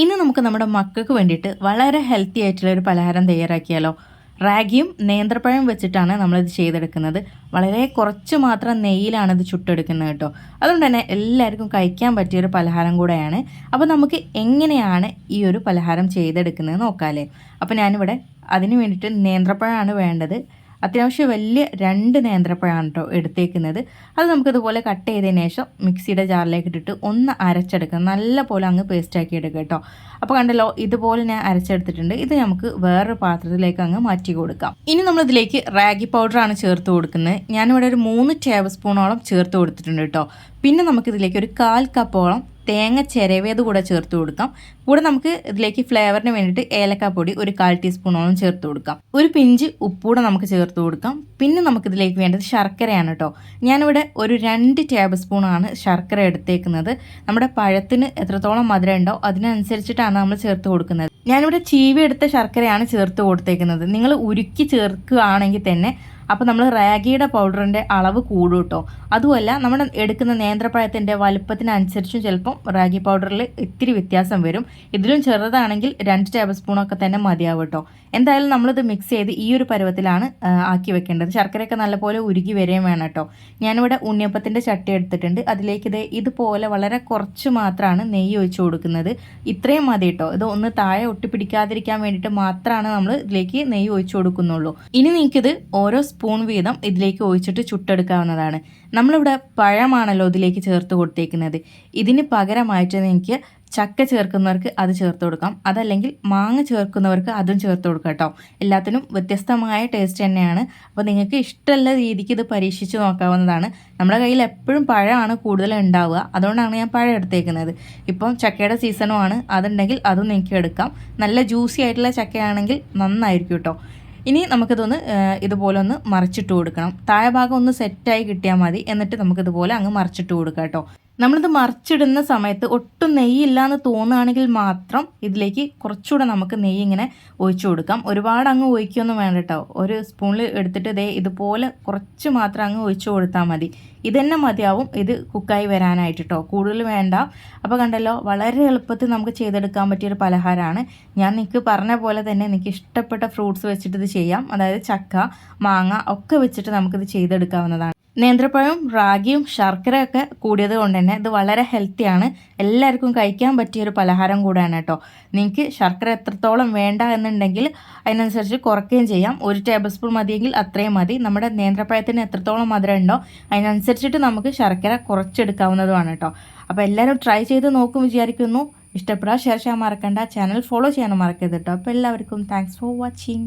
ഇന്ന് നമുക്ക് നമ്മുടെ മക്കൾക്ക് വേണ്ടിയിട്ട് വളരെ ഹെൽത്തി ആയിട്ടുള്ള ഒരു പലഹാരം തയ്യാറാക്കിയാലോ? റാഗിയും നേന്ത്രപ്പഴം വെച്ചിട്ടാണ് നമ്മളിത് ചെയ്തെടുക്കുന്നത്. വളരെ കുറച്ച് മാത്രം നെയ്യിലാണ് ഇത് ചുട്ടെടുക്കുന്നത് കേട്ടോ. അതുകൊണ്ട് തന്നെ എല്ലാവർക്കും കഴിക്കാൻ പറ്റിയൊരു പലഹാരം കൂടെയാണ്. അപ്പോൾ നമുക്ക് എങ്ങനെയാണ് ഈ ഒരു പലഹാരം ചെയ്തെടുക്കുന്നത് നോക്കാമല്ലേ അപ്പോൾ ഞാനിവിടെ അതിന് വേണ്ടിയിട്ട് നേന്ത്രപ്പഴമാണ് വേണ്ടത്. അത്യാവശ്യം വലിയ രണ്ട് നേന്ത്രപ്പഴമാണ് കേട്ടോ എടുത്തേക്കുന്നത്. അത് നമുക്കിതുപോലെ കട്ട് ചെയ്തതിന് ശേഷം മിക്സിയുടെ ജാറിലേക്ക് ഇട്ടിട്ട് ഒന്ന് അരച്ചെടുക്കാം നല്ല പോലെ അങ്ങ് പേസ്റ്റാക്കി എടുക്കുക കേട്ടോ അപ്പോൾ കണ്ടല്ലോ ഇതുപോലെ ഞാൻ അരച്ചെടുത്തിട്ടുണ്ട്. ഇത് നമുക്ക് വേറൊരു പാത്രത്തിലേക്ക് അങ്ങ് മാറ്റി കൊടുക്കാം. ഇനി നമ്മളിതിലേക്ക് റാഗി പൗഡറാണ് ചേർത്ത് കൊടുക്കുന്നത്. ഞാനിവിടെ ഒരു മൂന്ന് ടേബിൾ സ്പൂണോളം ചേർത്ത് കൊടുത്തിട്ടുണ്ട് കേട്ടോ പിന്നെ നമുക്കിതിലേക്ക് ഒരു കാൽ കപ്പോളം തേങ്ങ ചിരവിയത് കൂടെ ചേർത്ത് കൊടുക്കാം. കൂടെ നമുക്ക് ഇതിലേക്ക് ഫ്ലേവറിന് വേണ്ടിയിട്ട് ഏലക്കാപ്പൊടി ഒരു കാൽ ടീസ്പൂണോളം ചേർത്ത് കൊടുക്കാം. ഒരു പിഞ്ച് ഉപ്പൂടെ നമുക്ക് ചേർത്ത് കൊടുക്കാം. പിന്നെ നമുക്ക് ഇതിലേക്ക് വേണ്ടത് ശർക്കരയാണ് കേട്ടോ. ഞാനിവിടെ ഒരു രണ്ട് ടേബിൾ സ്പൂണാണ് ശർക്കര എടുത്തേക്കുന്നത്. നമ്മുടെ പഴത്തിന് എത്രത്തോളം മധുരം ഉണ്ടോ അതിനനുസരിച്ചിട്ടാണ് നമ്മൾ ചേർത്ത് കൊടുക്കുന്നത്. ഞാനിവിടെ ചീവി എടുത്ത ശർക്കരയാണ് ചേർത്ത് കൊടുത്തേക്കുന്നത്. നിങ്ങൾ ഉരുക്കി ചേർക്കുകയാണെങ്കിൽ തന്നെ അപ്പോൾ നമ്മൾ റാഗിയുടെ പൗഡറിന്റെ അളവ് കൂടും കേട്ടോ അതുമല്ല നമ്മൾ എടുക്കുന്ന നേന്ത്രപ്പഴത്തിന്റെ വലുപ്പത്തിനനുസരിച്ചും ചിലപ്പം റാഗി പൗഡറിൽ ഇത്തിരി വ്യത്യാസം വരും. ഇതിലും ചെറുതാണെങ്കിൽ രണ്ട് ടേബിൾ സ്പൂണൊക്കെ തന്നെ മതിയാവും കേട്ടോ എന്തായാലും നമ്മളിത് മിക്സ് ചെയ്ത് ഈ ഒരു പരുവത്തിലാണ് ആക്കി വെക്കേണ്ടത്. ശർക്കരയൊക്കെ നല്ലപോലെ ഉരുകി വരികയും വേണം കേട്ടോ ഞാനിവിടെ ഉണ്ണിയപ്പത്തിന്റെ ചട്ടി എടുത്തിട്ടുണ്ട്. അതിലേക്ക് ഇത് ഇതുപോലെ വളരെ കുറച്ച് മാത്രമാണ് നെയ്യ് ഒഴിച്ചു കൊടുക്കുന്നത്. ഇത്രയും മതി കേട്ടോ ഇത് ഒന്ന് താഴെ ഒട്ടിപ്പിടിക്കാതിരിക്കാൻ വേണ്ടിയിട്ട് മാത്രമാണ് നമ്മൾ ഇതിലേക്ക് നെയ്യ് ഒഴിച്ചു കൊടുക്കുന്നുള്ളൂ. ഇനി നിങ്ങൾക്കിത് ഓരോ വീതം ഇതിലേക്ക് ഒഴിച്ചിട്ട് ചുട്ടെടുക്കാവുന്നതാണ്. നമ്മളിവിടെ പഴമാണല്ലോ ഇതിലേക്ക് ചേർത്ത് കൊടുത്തേക്കുന്നത്. ഇതിന് പകരമായിട്ട് എനിക്ക് ചക്ക ചേർക്കുന്നവർക്ക് അത് ചേർത്ത് കൊടുക്കാം. അതല്ലെങ്കിൽ മാങ്ങ ചേർക്കുന്നവർക്ക് അതും ചേർത്ത് കൊടുക്കാം കേട്ടോ. എല്ലാത്തിനും വ്യത്യസ്തമായ ടേസ്റ്റ് തന്നെയാണ്. അപ്പോൾ നിങ്ങൾക്ക് ഇഷ്ടമുള്ള രീതിക്ക് ഇത് പരീക്ഷിച്ച് നോക്കാവുന്നതാണ്. നമ്മുടെ കയ്യിൽ എപ്പോഴും പഴമാണ് കൂടുതൽ ഉണ്ടാവുക. അതുകൊണ്ടാണ് ഞാൻ പഴം എടുത്തേക്കുന്നത്. ഇപ്പം ചക്കയുടെ സീസണുമാണ് അതുണ്ടെങ്കിൽ അതും നിങ്ങൾക്ക് എടുക്കാം. നല്ല ജ്യൂസി ആയിട്ടുള്ള ചക്കയാണെങ്കിൽ നന്നായിരിക്കും കേട്ടോ. ഇനി നമുക്കിതൊന്ന് ഇതുപോലെ ഒന്ന് മറിച്ചിട്ട് കൊടുക്കണം. താഴെ ഭാഗം ഒന്ന് സെറ്റായി കിട്ടിയാൽ മതി. എന്നിട്ട് നമുക്കിതുപോലെ അങ്ങ് മറിച്ചിട്ട് കൊടുക്കാം കേട്ടോ നമ്മളിത് മറിച്ചിടുന്ന സമയത്ത് ഒട്ടും നെയ്യില്ല എന്ന് തോന്നുകയാണെങ്കിൽ മാത്രം ഇതിലേക്ക് കുറച്ചുകൂടെ നമുക്ക് നെയ്യ് ഇങ്ങനെ ഒഴിച്ചു കൊടുക്കാം. ഒരുപാട് അങ്ങ് ഒഴിക്കൊന്നും വേണ്ട കേട്ടോ. ഒരു സ്പൂണിൽ എടുത്തിട്ട് ഇതേ ഇതുപോലെ കുറച്ച് മാത്രം അങ്ങ് ഒഴിച്ചു കൊടുത്താൽ മതി. ഇതന്നെ മതിയാവും. ഇത് കുക്കായി വരാനായിട്ട് കേട്ടോ കൂടുതൽ വേണ്ട. അപ്പോൾ കണ്ടല്ലോ വളരെ എളുപ്പത്തിൽ നമുക്ക് ചെയ്തെടുക്കാൻ പറ്റിയൊരു പലഹാരമാണ്. ഞാൻ നിങ്ങൾക്ക് പറഞ്ഞ പോലെ തന്നെ എനിക്ക് ഇഷ്ടപ്പെട്ട ഫ്രൂട്ട്സ് വെച്ചിട്ട് ഇത് ചെയ്യാം. അതായത് ചക്ക മാങ്ങ ഒക്കെ വെച്ചിട്ട് നമുക്കിത് ചെയ്തെടുക്കാവുന്നതാണ്. നേന്ത്രപ്പഴവും റാഗിയും ശർക്കരയൊക്കെ കൂടിയത് കൊണ്ട് തന്നെ ഇത് വളരെ ഹെൽത്തിയാണ് എല്ലാവർക്കും കഴിക്കാൻ പറ്റിയ ഒരു പലഹാരം കൂടെയാണ് കേട്ടോ. നിങ്ങൾക്ക് ശർക്കര എത്രത്തോളം വേണ്ട എന്നുണ്ടെങ്കിൽ അതിനനുസരിച്ച് കുറയ്ക്കുകയും ചെയ്യാം. ഒരു ടേബിൾ സ്പൂൺ മതിയെങ്കിൽ അത്രയും മതി. നമ്മുടെ നേന്ത്രപ്പഴത്തിന് എത്രത്തോളം മധുരം ഉണ്ടോ അതിനനുസരിച്ചിട്ട് നമുക്ക് ശർക്കര കുറച്ചെടുക്കാവുന്നതുമാണ് കേട്ടോ. അപ്പോൾ എല്ലാവരും ട്രൈ ചെയ്ത് നോക്കും വിചാരിക്കുന്നു. ഇഷ്ടപ്പെടാൻ ഷെയർ ചെയ്യാൻ മറക്കണ്ട. ചാനൽ ഫോളോ ചെയ്യാനും മറക്കരുത് കേട്ടോ. അപ്പോൾ എല്ലാവർക്കും താങ്ക്സ് ഫോർ വാച്ചിങ്